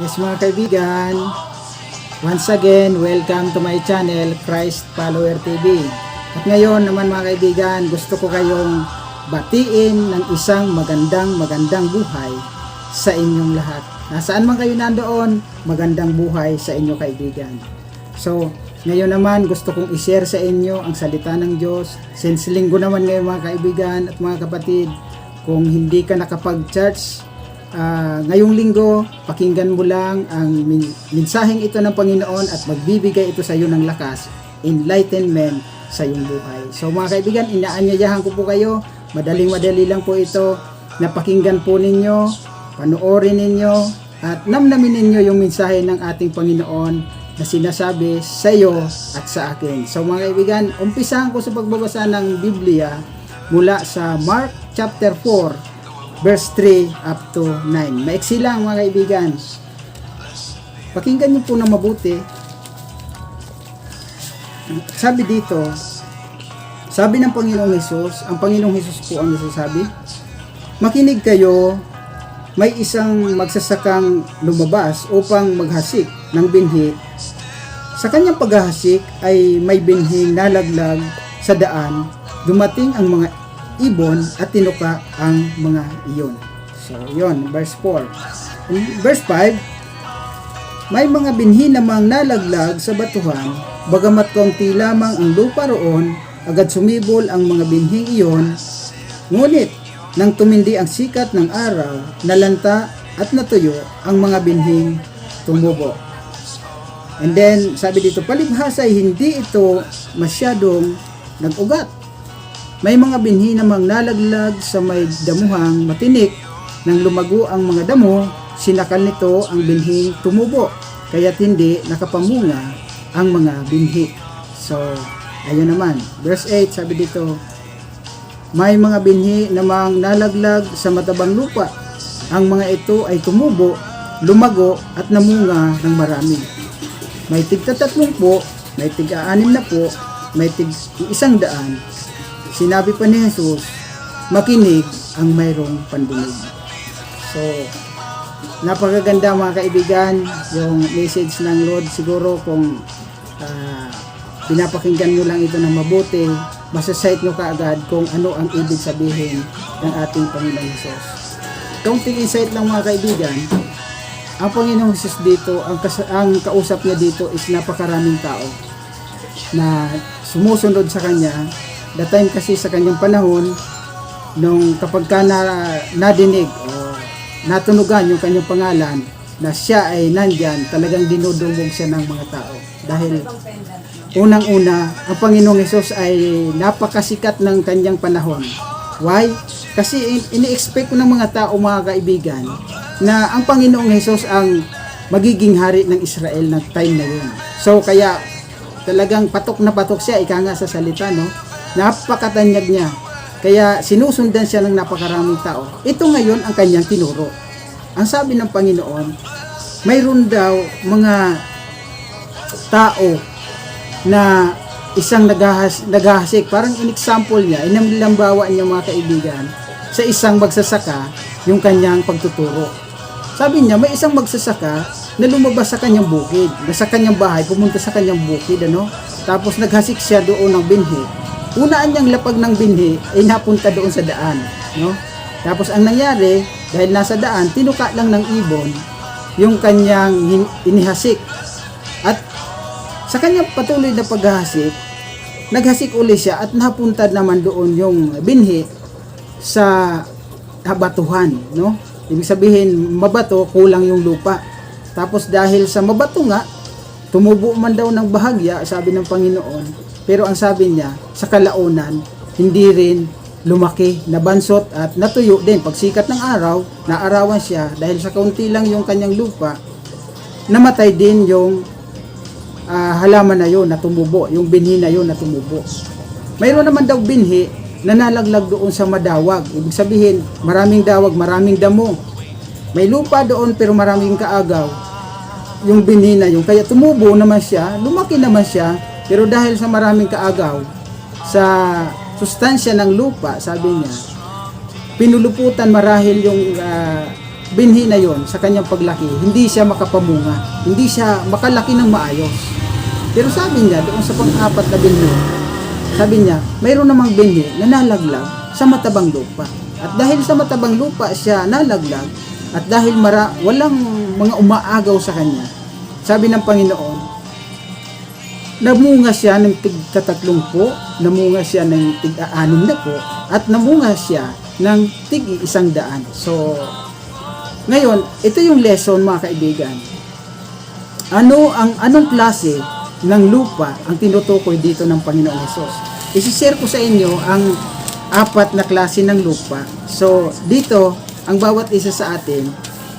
Yes mga kaibigan, once again, welcome to my channel, Christ Follower TV. At ngayon naman mga kaibigan, gusto ko kayong batiin ng isang magandang magandang buhay sa inyong lahat. Nasaan man kayo nandoon, magandang buhay sa inyo kaibigan. So, ngayon naman gusto kong i-share sa inyo ang salita ng Diyos. Since linggo naman ngayon mga kaibigan at mga kapatid, kung hindi ka nakapag-church, Ah, ngayong linggo, pakinggan mo lang ang mensaheng ito ng Panginoon at magbibigay ito sa iyo ng lakas, enlightenment sa iyong buhay. So mga kaibigan, inaanyayahan ko po kayo, madaling madali lang po ito, napakinggan po ninyo, panoorin ninyo, at namnamin ninyo yung mensahe ng ating Panginoon na sinasabi sa iyo at sa akin. So mga kaibigan, umpisahan ko sa pagbabasa ng Biblia mula sa Mark chapter 4 verse 3 up to 9. Maiksi lang mga kaibigan. Pakinggan niyo po na mabuti. Sabi dito, sabi ng Panginoong Hesus, ang Panginoong Hesus po ang nasasabi, Makinig kayo, may isang magsasakang lumabas upang maghasik ng binhi. Sa kanyang paghahasik ay may binhing nalaglag sa daan, dumating ang mga ibon at tinuka ang mga iyon. So, yon verse 4. In verse 5, may mga binhi namang nalaglag sa batuhan, bagamat kaunti lamang ang lupa roon, agad sumibol ang mga binhing iyon, ngunit nang tumindi ang sikat ng araw, nalanta at natuyo ang mga binhing tumubo. And then, sabi dito, palibhas ay hindi ito masyadong nag-ugat. May mga binhi namang nalaglag sa may damuhang matinik. Nang lumago ang mga damo, sinakal nito ang binhing tumubo. Kaya't hindi nakapamunga ang mga binhi. So, ayun naman. Verse 8, sabi dito, May mga binhi namang nalaglag sa matabang lupa. Ang mga ito ay tumubo, lumago at namunga ng marami. May tigta tatlong po, may tiga anim na po, may tig isang daan, sinabi pa ni Jesus, makinig ang mayroong pandinig. So, napakaganda mga kaibigan, yung message ng Lord siguro kung ah, pinapakinggan nyo lang ito ng mabuti, masasight nyo kaagad kung ano ang ibig sabihin ng ating Panginoong Jesus. Kaunting insight lang mga kaibigan, ang Panginoong Jesus dito, ang, kas- ang kausap niya dito is napakaraming tao na sumusunod sa kanya the time kasi sa kanyang panahon nung kapag ka na, nadinig o natunugan yung kanyang pangalan na siya ay nandyan talagang dinudumog siya ng mga tao dahil unang-una ang Panginoong Hesus ay napakasikat ng kanyang panahon why? kasi in- ini-expect ko ng mga tao mga kaibigan na ang Panginoong Hesus ang magiging hari ng Israel ng time na yun so kaya talagang patok na patok siya, ika nga sa salita, no? Napakatanyag niya. Kaya sinusundan siya ng napakaraming tao. Ito ngayon ang kanyang tinuro. Ang sabi ng Panginoon, mayroon daw mga tao na isang naghahas, naghahasik. Parang in example niya, inamlambawa niya mga kaibigan, sa isang magsasaka yung kanyang pagtuturo. Sabi niya, may isang magsasaka na lumabas sa kanyang bukid, na sa kanyang bahay, pumunta sa kanyang bukid, ano? Tapos naghasik siya doon ng binhi. Unaan niyang lapag ng binhi ay napunta doon sa daan, no? Tapos ang nangyari, dahil nasa daan, tinuka lang ng ibon yung kanyang inihasik. At sa kanyang patuloy na paghahasik, naghasik uli siya at napunta naman doon yung binhi sa batuhan, no? Ibig sabihin, mabato, kulang yung lupa. Tapos dahil sa mabato nga, tumubo man daw ng bahagya, sabi ng Panginoon. Pero ang sabi niya, sa kalaunan, hindi rin lumaki, nabansot at natuyo din. Pagsikat ng araw, naarawan siya dahil sa kaunti lang yung kanyang lupa, namatay din yung ah, halaman na yun na tumubo, yung binhi na yun na tumubo. Mayroon naman daw binhi na nalaglag doon sa madawag. Ibig sabihin, maraming dawag, maraming damo. May lupa doon pero maraming kaagaw. Yung binhi na yun. Kaya tumubo naman siya, lumaki naman siya, pero dahil sa maraming kaagaw, sa sustansya ng lupa, sabi niya, pinuluputan marahil yung ah, binhi na yon sa kanyang paglaki, hindi siya makapamunga, hindi siya makalaki ng maayos. Pero sabi niya, doon sa pang-apat na binhi, sabi niya, mayroon namang binhi na nalaglag sa matabang lupa. At dahil sa matabang lupa siya nalaglag, at dahil mara, walang mga umaagaw sa kanya, sabi ng Panginoon, namunga siya ng tig tatatlong po, namunga siya ng tig anim na po, at namunga siya ng tig isang daan. So, ngayon, ito yung lesson mga kaibigan. Ano ang anong klase ng lupa ang tinutukoy dito ng Panginoong Hesus? Isishare ko sa inyo ang apat na klase ng lupa. So, dito, ang bawat isa sa atin,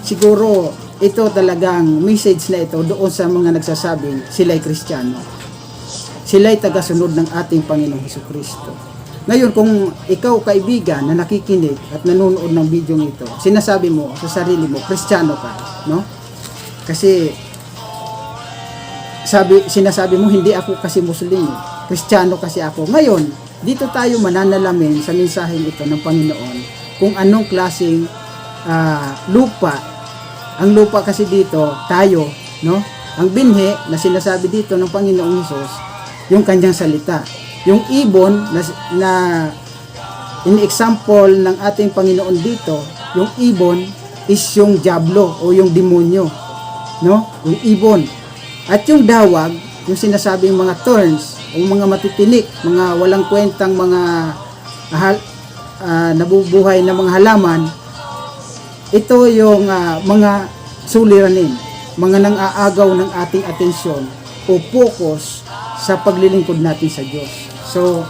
siguro ito talagang message na ito doon sa mga nagsasabing sila'y Kristiyano. Sila'y tagasunod ng ating Panginoong Hesus Kristo. Ngayon, kung ikaw kaibigan na nakikinig at nanonood ng video ito, sinasabi mo sa sarili mo, Kristiyano ka, no? Kasi sabi sinasabi mo hindi ako kasi Muslim. Kristiyano kasi ako. Ngayon, dito tayo mananalamin sa mensaheng ito ng Panginoon kung anong klaseng ah, lupa. Ang lupa kasi dito, tayo, no? Ang binhi na sinasabi dito ng Panginoong Hesus, yung kanyang salita. Yung ibon na, na in-example ng ating Panginoon dito, yung ibon is yung diablo o yung demonyo. No? Yung ibon. At yung dawag, yung sinasabing mga thorns, o mga matitinik, mga walang kwentang mga hal, ah, nabubuhay na mga halaman, ito yung ah, mga suliranin, mga nang aagaw ng ating atensyon o focus sa paglilingkod natin sa Diyos. So,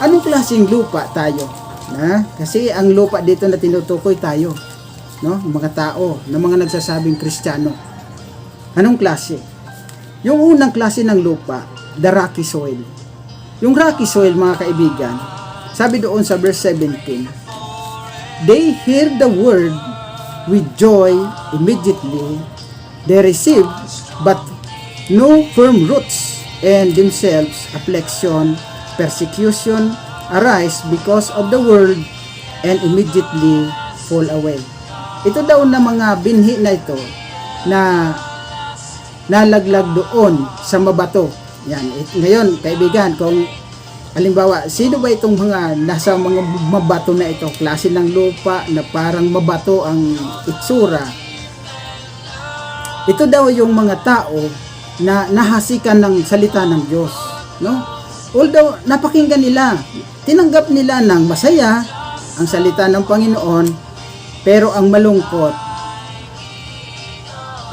anong klaseng lupa tayo? Na? Kasi ang lupa dito na tinutukoy tayo, no? Mga tao, na mga nagsasabing Kristiyano. Anong klase? Yung unang klase ng lupa, the rocky soil. Yung rocky soil, mga kaibigan, sabi doon sa verse 17, They hear the word with joy immediately. They receive, but no firm roots, and themselves affliction, persecution arise because of the word, and immediately fall away. Ito daw na mga binhi na ito na nalaglag doon sa mabato. Yan. Ngayon, kaibigan, kung halimbawa, sino ba itong mga nasa mga mabato na ito? Klase ng lupa na parang mabato ang itsura. Ito daw yung mga tao na nahasikan ng salita ng Diyos. No? Although, napakinggan nila, tinanggap nila ng masaya ang salita ng Panginoon, pero ang malungkot,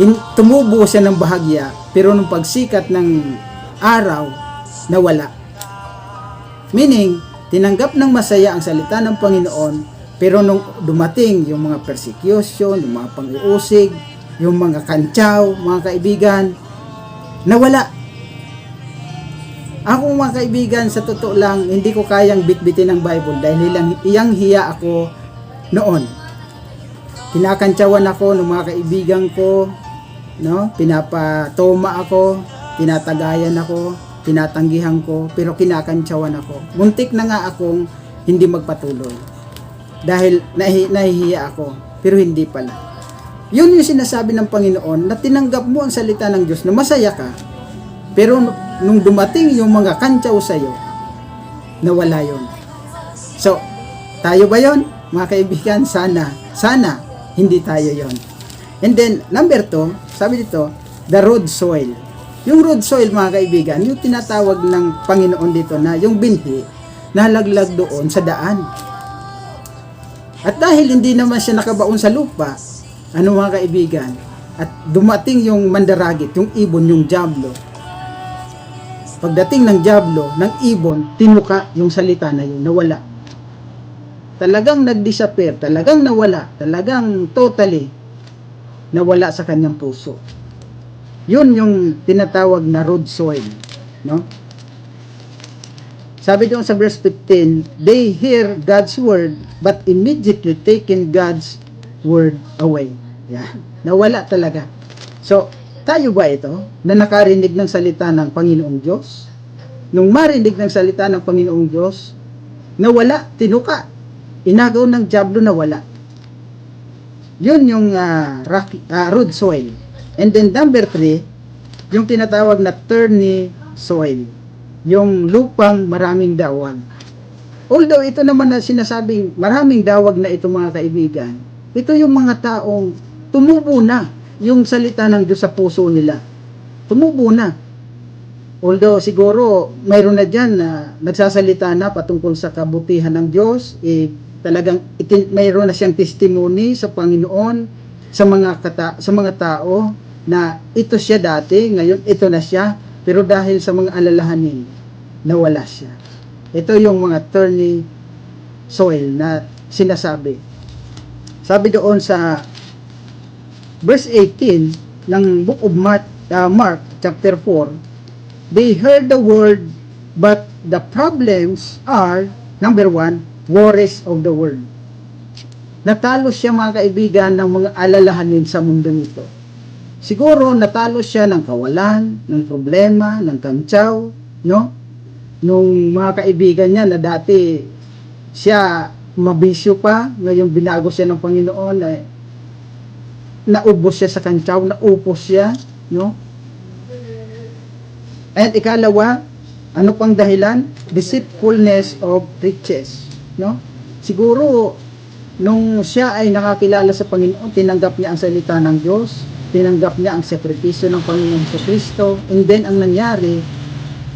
in, tumubo siya ng bahagya, pero nung pagsikat ng araw, nawala. Meaning, tinanggap ng masaya ang salita ng Panginoon, pero nung dumating yung mga persecution, yung mga pang-uusig, yung mga kantsaw, mga kaibigan, nawala. Ako mga kaibigan, sa totoo lang, hindi ko kayang bitbitin ng Bible dahil ilang, iyang hiya ako noon. Kinakantsawan ako ng mga kaibigan ko, no? Pinapatoma ako, tinatagayan ako, tinatanggihan ko, pero kinakantsawan ako. Muntik na nga akong hindi magpatuloy. Dahil nahi, nahihiya ako, pero hindi pala. Yun yung sinasabi ng Panginoon na tinanggap mo ang salita ng Diyos na masaya ka, pero nung dumating yung mga kantsaw sa'yo, nawala yon. So, tayo ba yon Mga kaibigan, sana, sana, hindi tayo yon. And then, number two, sabi dito, the road soil. Yung road soil, mga kaibigan, yung tinatawag ng Panginoon dito na yung binhi, nalaglag doon sa daan. At dahil hindi naman siya nakabaon sa lupa, ano mga kaibigan, at dumating yung mandaragit, yung ibon, yung diablo, pagdating ng diablo, ng ibon, tinuka yung salita na yun, nawala. Talagang nag-disappear, talagang nawala, talagang totally nawala sa kanyang puso. Yun yung tinatawag na road soil, no? Sabi doon sa verse 15, they hear God's word but immediately taken God's word away. Yeah. Nawala talaga. So, tayo ba ito na nakarinig ng salita ng Panginoong Diyos? Nung marinig ng salita ng Panginoong Diyos, nawala, tinuka. Inagaw ng Diablo na wala. Yun yung ah, rocky, ah, root soil. And then number three, yung tinatawag na thorny soil. Yung lupang maraming dawag. Although ito naman na sinasabing maraming dawag na ito mga kaibigan, ito yung mga taong tumubo na yung salita ng Diyos sa puso nila. Tumubo na. Although siguro mayroon na dyan na nagsasalita na patungkol sa kabutihan ng Diyos, eh, talagang itin, mayroon na siyang testimony sa Panginoon sa mga kata, sa mga tao na ito siya dati, ngayon ito na siya, pero dahil sa mga alalahanin, nawala siya. Ito yung mga thorny soil na sinasabi. Sabi doon sa verse 18 ng book of Mark, uh, Mark chapter 4, they heard the word, but the problems are, number one, worries of the world. Natalo siya mga kaibigan ng mga alalahanin sa mundo nito. Siguro natalo siya ng kawalan, ng problema, ng kantsaw, no? Nung mga kaibigan niya na dati siya mabisyo pa, ngayon binago siya ng Panginoon, eh, naubos siya sa kantsaw, naupos siya, no? At ikalawa, ano pang dahilan? Deceitfulness of riches. No? Siguro, nung siya ay nakakilala sa Panginoon, tinanggap niya ang salita ng Diyos, tinanggap niya ang sakripisyo ng Panginoon sa Kristo, and then ang nangyari,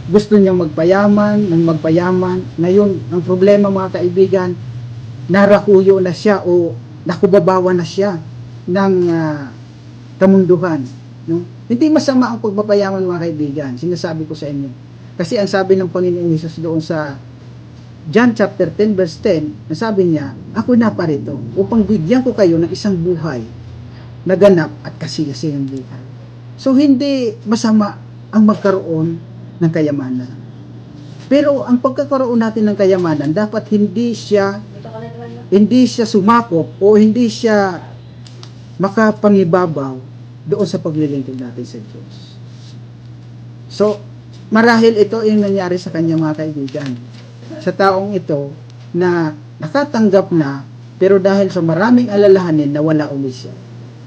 gusto niya magpayaman, nang magpayaman. Ngayon, ang problema mga kaibigan, narakuyo na siya o nakubabawa na siya ng ah, kamunduhan. No? Hindi masama ang pagpapayaman mga kaibigan. Sinasabi ko sa inyo. Kasi ang sabi ng Panginoong Jesus doon sa John chapter 10 verse 10, nasabi niya, Ako na parito upang bigyan ko kayo ng isang buhay na ganap at kasiyasiyang buhay. So hindi masama ang magkaroon ng kayamanan. Pero ang pagkakaroon natin ng kayamanan, dapat hindi siya hindi siya sumakop o hindi siya makapangibabaw doon sa paglilingkod natin sa Diyos. So, marahil ito yung nangyari sa kanya mga kaibigan. Sa taong ito na nakatanggap na pero dahil sa maraming alalahanin nawala uli siya.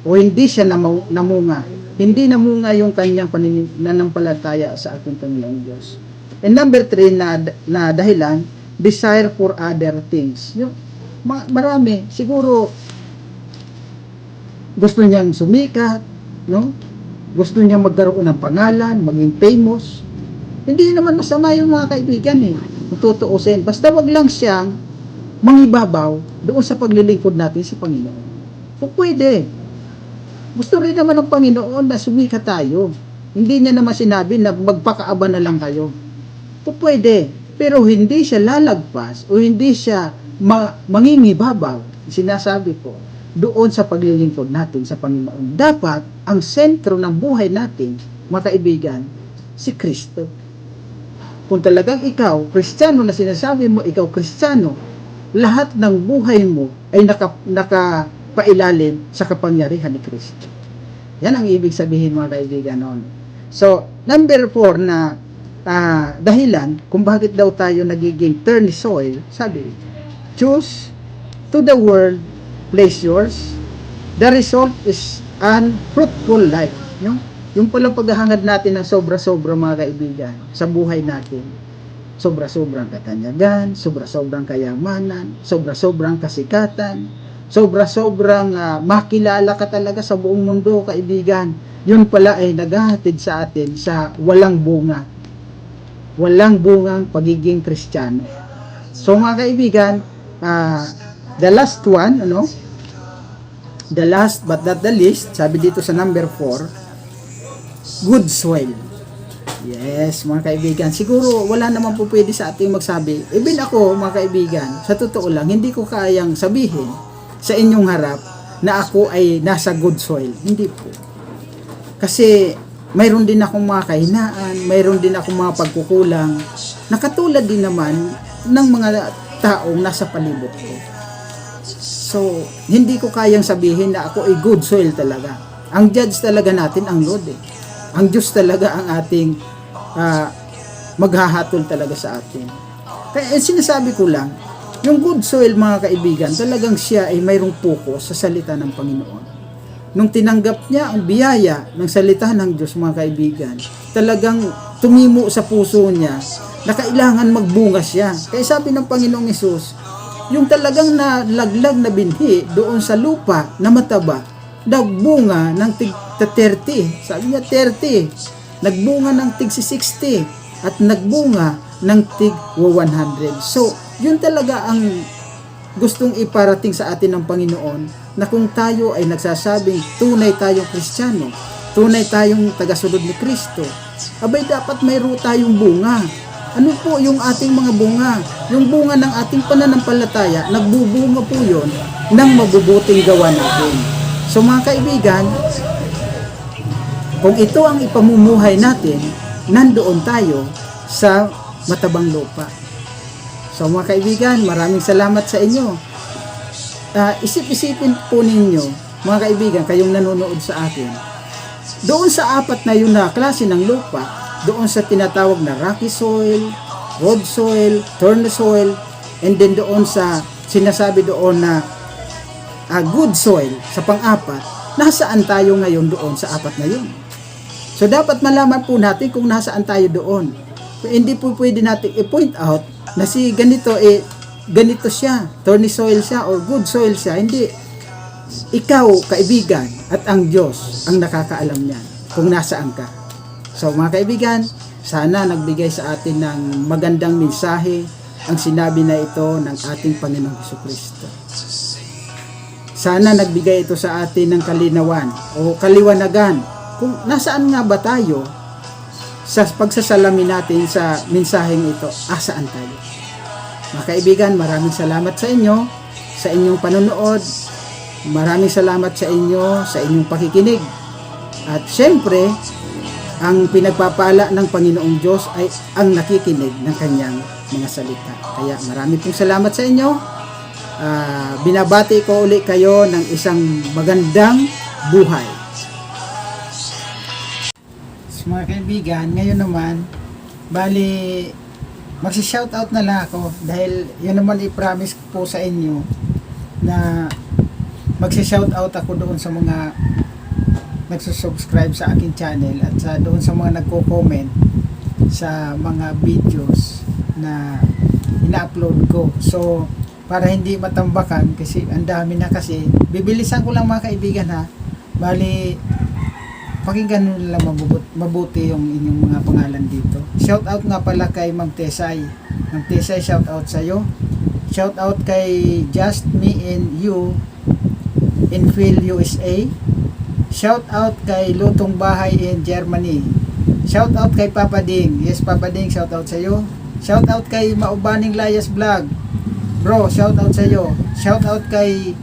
O hindi siya namu- namunga. Hindi namunga yung kanyang panin- nanampalataya sa ating Panginoong Diyos. And number three na, na dahilan, desire for other things. Yung, ma- marami. Siguro, gusto niyang sumikat, no? Gusto niyang magkaroon ng pangalan, maging famous. Hindi naman masama yung mga kaibigan eh. Tutuusin. Basta wag lang siyang mangibabaw doon sa paglilingkod natin sa Panginoon. Kung pwede. Gusto rin naman ng Panginoon na sumikat tayo. Hindi niya naman sinabi na magpakaaba na lang kayo. Kung pwede. Pero hindi siya lalagpas o hindi siya ma- mangingibabaw. Sinasabi ko, doon sa paglilingkod natin sa Panginoon. Dapat, ang sentro ng buhay natin, mga kaibigan, si Kristo. Kung talagang ikaw, Kristiyano na sinasabi mo, ikaw Kristiyano, lahat ng buhay mo ay naka, nakapailalim sa kapangyarihan ni Kristo. Yan ang ibig sabihin mga kaibigan noon. So, number four na ah, dahilan kung bakit daw tayo nagiging turny soil, sabi, choose to the world pleasures, the result is unfruitful life. Yung, yung palang paghahangad natin ng sobra-sobra mga kaibigan sa buhay natin. Sobra-sobrang katanyagan, sobra-sobrang kayamanan, sobra-sobrang kasikatan, sobra-sobrang ah, makilala ka talaga sa buong mundo, kaibigan. Yun pala ay naghahatid sa atin sa walang bunga. Walang bungang pagiging kristyano. So mga kaibigan, ah, the last one, ano? The last but not the least, sabi dito sa number 4, good soil. Yes, mga kaibigan. Siguro wala naman po pwede sa ating magsabi. Even ako, mga kaibigan, sa totoo lang, hindi ko kayang sabihin sa inyong harap na ako ay nasa good soil. Hindi po. Kasi mayroon din akong mga kahinaan, mayroon din akong mga pagkukulang na katulad din naman ng mga taong nasa palibot ko. So, hindi ko kayang sabihin na ako ay good soil talaga. Ang judge talaga natin ang Lord eh. Ang Diyos talaga ang ating ah, maghahatol talaga sa atin. Kaya eh, sinasabi ko lang, Yung good soil mga kaibigan, talagang siya ay mayroong focus sa salita ng Panginoon. Nung tinanggap niya ang biyaya ng salita ng Diyos mga kaibigan, talagang tumimo sa puso niya na kailangan magbunga siya. Kaya sabi ng Panginoong Yesus, yung talagang nalaglag na binhi doon sa lupa na mataba, nagbunga ng tig 30. Sabi niya 30. Nagbunga ng tig 60 at nagbunga ng tig 100. So, yun talaga ang gustong iparating sa atin ng Panginoon na kung tayo ay nagsasabing tunay tayong Kristiyano, tunay tayong tagasunod ni Kristo, abay dapat mayroon tayong bunga. Ano po yung ating mga bunga? Yung bunga ng ating pananampalataya, nagbubunga po yon ng mabubuting gawa natin. So mga kaibigan, kung ito ang ipamumuhay natin, nandoon tayo sa matabang lupa. So mga kaibigan, maraming salamat sa inyo. Ah, isip-isipin po ninyo, mga kaibigan, kayong nanonood sa akin. Doon sa apat na yun na klase ng lupa, doon sa tinatawag na rocky soil, road soil, thorn soil, and then doon sa sinasabi doon na ah, good soil sa pang-apat, nasaan tayo ngayon doon sa apat na yun? So dapat malaman po natin kung nasaan tayo doon. Hindi po pwede natin i-point out na si ganito eh ganito siya, thorny soil siya or good soil siya. Hindi. Ikaw, kaibigan, at ang Diyos ang nakakaalam niyan kung nasaan ka. So mga kaibigan, sana nagbigay sa atin ng magandang mensahe ang sinabi na ito ng ating Panginoong Heso Kristo. Sana nagbigay ito sa atin ng kalinawan o kaliwanagan kung nasaan nga ba tayo sa pagsasalamin natin sa mensaheng ito, asaan tayo. Mga kaibigan, maraming salamat sa inyo, sa inyong panonood, maraming salamat sa inyo, sa inyong pakikinig. At syempre, ang pinagpapala ng Panginoong Diyos ay ang nakikinig ng kanyang mga salita. Kaya marami pong salamat sa inyo. Ah, binabati ko uli kayo ng isang magandang buhay. Mga kaibigan, ngayon naman, bali, magsi-shoutout na lang ako dahil yun naman i-promise po sa inyo na magsi-shoutout ako doon sa mga nagsusubscribe sa aking channel at sa doon sa mga nagko-comment sa mga videos na ina-upload ko. So, para hindi matambakan kasi ang dami na kasi bibilisan ko lang mga kaibigan ha. Bali pakinggan nyo lang mabubuti, mabuti yung inyong mga pangalan dito. Shout out nga pala kay Ma'am Tesay. Ma'am Tesay, shout out sa iyo. Shout out kay Just Me and You in Phil USA. Shout out kay Lutong Bahay in Germany. Shout out kay Papa Ding. Yes, Papa Ding, shout out sa iyo. Shout out kay Maubaning Layas Vlog. Bro, shout out sa iyo. Shout out kay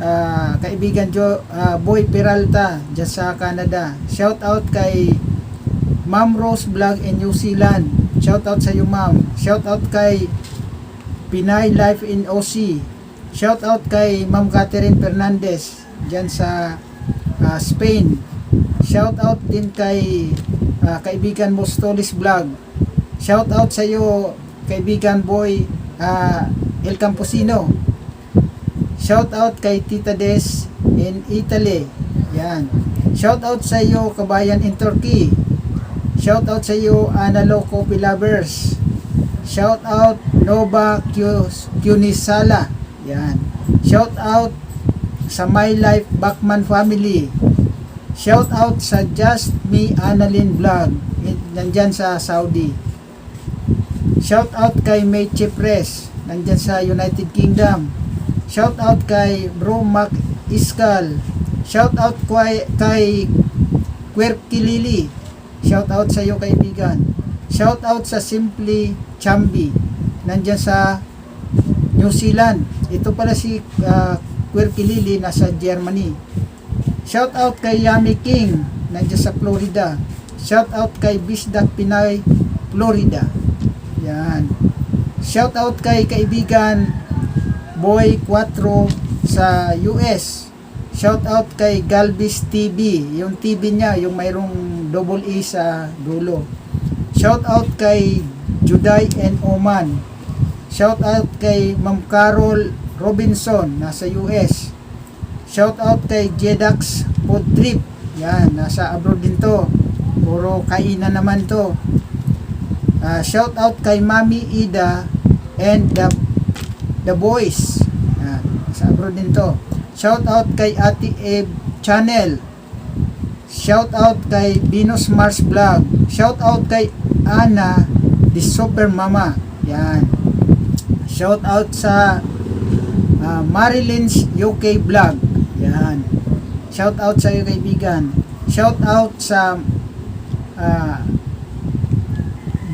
ah, kaibigan Jo, ah, Boy Peralta dyan sa Canada. Shout out kay Ma'am Rose Vlog in New Zealand. Shout out sa iyo, Ma'am. Shout out kay Pinay Life in OC. Shout out kay Ma'am Catherine Fernandez dyan sa ah, Spain. Shout out din kay ah, kaibigan Mostolis Vlog. Shout out sa iyo kaibigan boy ah, El Camposino. Shout out kay Tita Des in Italy. Yan. Shout out sa iyo kabayan in Turkey. Shout out sa iyo Analo Coffee Lovers. Shout out Nova Cunisala. Yan. Shout out sa My Life Backman family. Shout out sa Just Me Annalyn Vlog. Nandyan sa Saudi. Shout out kay Meche Press. Nandyan sa United Kingdom. Shout out kay Bro Mac Iskal. Shout out kay, kay Quirky Lily. Shout out sa iyo kaibigan. Shout out sa Simply Chambi. Nandyan sa New Zealand. Ito pala si uh, Quirky Lily nasa Germany. Shout out kay Yami King. Nandyan sa Florida. Shout out kay Bisdak Pinay, Florida. Yan. Shout out kay kaibigan Boy 4 sa US. Shout out kay Galvis TV. Yung TV niya, yung mayroong double E sa dulo. Shout out kay Juday and Oman. Shout out kay Ma'am Carol Robinson, nasa US. Shout out kay Jedax Food Trip. Yan, nasa abroad din to. Puro kainan naman to. Ah, shout out kay Mami Ida and the the boys. Yan, nasa abroad din to. Shout out kay Ate Eb Channel. Shout out kay Venus Mars Vlog. Shout out kay Ana the Super Mama. Yan. Shout out sa ah, Marilyn's UK Vlog. Yan. Shout out sa iyo kaibigan. Shout out sa ah,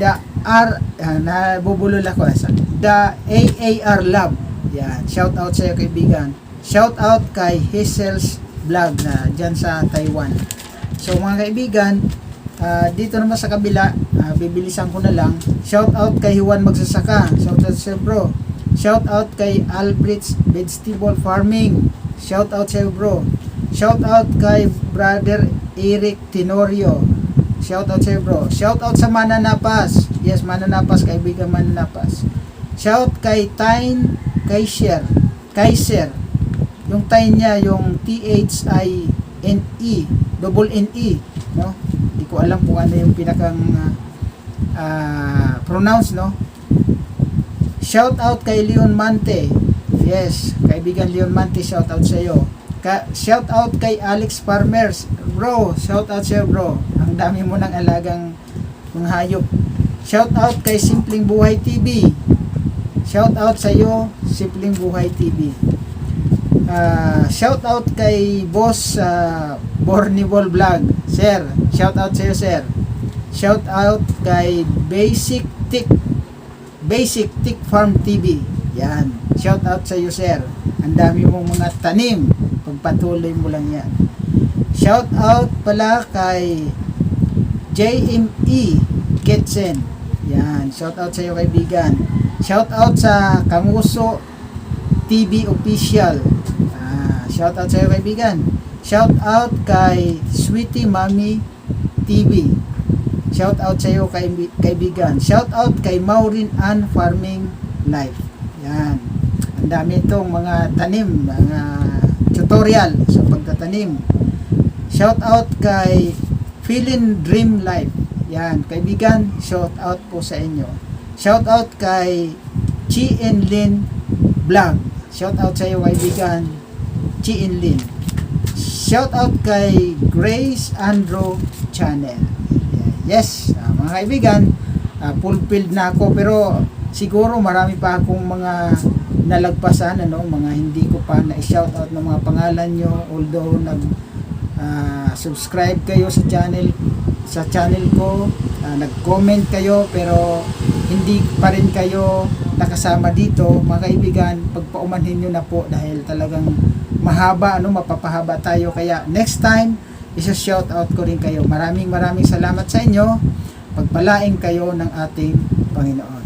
the R ah, nabubulol ako sa the AAR Lab. Yan. Shout out sa iyo kaibigan. Shout out kay Hazel's Vlog na dyan sa Taiwan. So mga kaibigan, ah, dito naman sa kabila, ah, bibilisan ko na lang. Shout out kay Juan Magsasaka. Shout out sa bro. Shout out kay Albert's Vegetable Farming. Shout out sa bro. Shout out kay brother Eric Tenorio. Shout out sa bro. Shout out sa Mananapas. Yes, Mananapas, kaibigan Mananapas. Shout kay Tyne Kaiser. Kaiser. Yung Tyne niya, yung T-H-I-N-E. Double N-E. No? Hindi ko alam kung ano yung pinakang ah, ah, pronounce, no? Shout out kay Leon Mante. Yes, kaibigan Leon Mante, shout out sa iyo. Ka shout out kay Alex Farmers. Bro, shout out sa bro. Ang dami mo ng alagang mga hayop. Shout out kay Simpleng Buhay TV. Shout out sa iyo, Simpleng Buhay TV. Ah, shout out kay Boss uh, Bornivol Vlog. Sir, shout out sa iyo, sir. Shout out kay Basic Tick Basic Tick Farm TV. Yan. Shout out sa iyo, sir. Ang dami mong mga tanim. Pagpatuloy mo lang yan. Shout out pala kay JME Kitchen. Yan. Shout out sa iyo, kaibigan. Shout out sa Kamuso TV Official. Ah, shout out sa iyo, kaibigan. Shout out kay Sweetie Mommy TV. Shout out sa iyo kaibigan. Shout out kay Maureen Ann Farming Life. Yan. Ang dami itong mga tanim, mga tutorial sa pagtatanim. Shout out kay Feeling Dream Life. Yan, kaibigan, shout out po sa inyo. Shout out kay Chi and Lin Vlog. Shout out sa iyo kaibigan, Chi and Lin. Shout out kay Grace Andrew Channel. Yes, ah, mga kaibigan, ah, fulfilled na ako pero siguro marami pa akong mga nalagpasan ano, mga hindi ko pa na-shout out ng mga pangalan nyo although nag ah, subscribe kayo sa channel sa channel ko, ah, nag-comment kayo pero hindi pa rin kayo nakasama dito, mga kaibigan, pagpaumanhin nyo na po dahil talagang mahaba, ano, mapapahaba tayo. Kaya next time, isa-shout out ko rin kayo. Maraming maraming salamat sa inyo. Pagpalaing kayo ng ating Panginoon.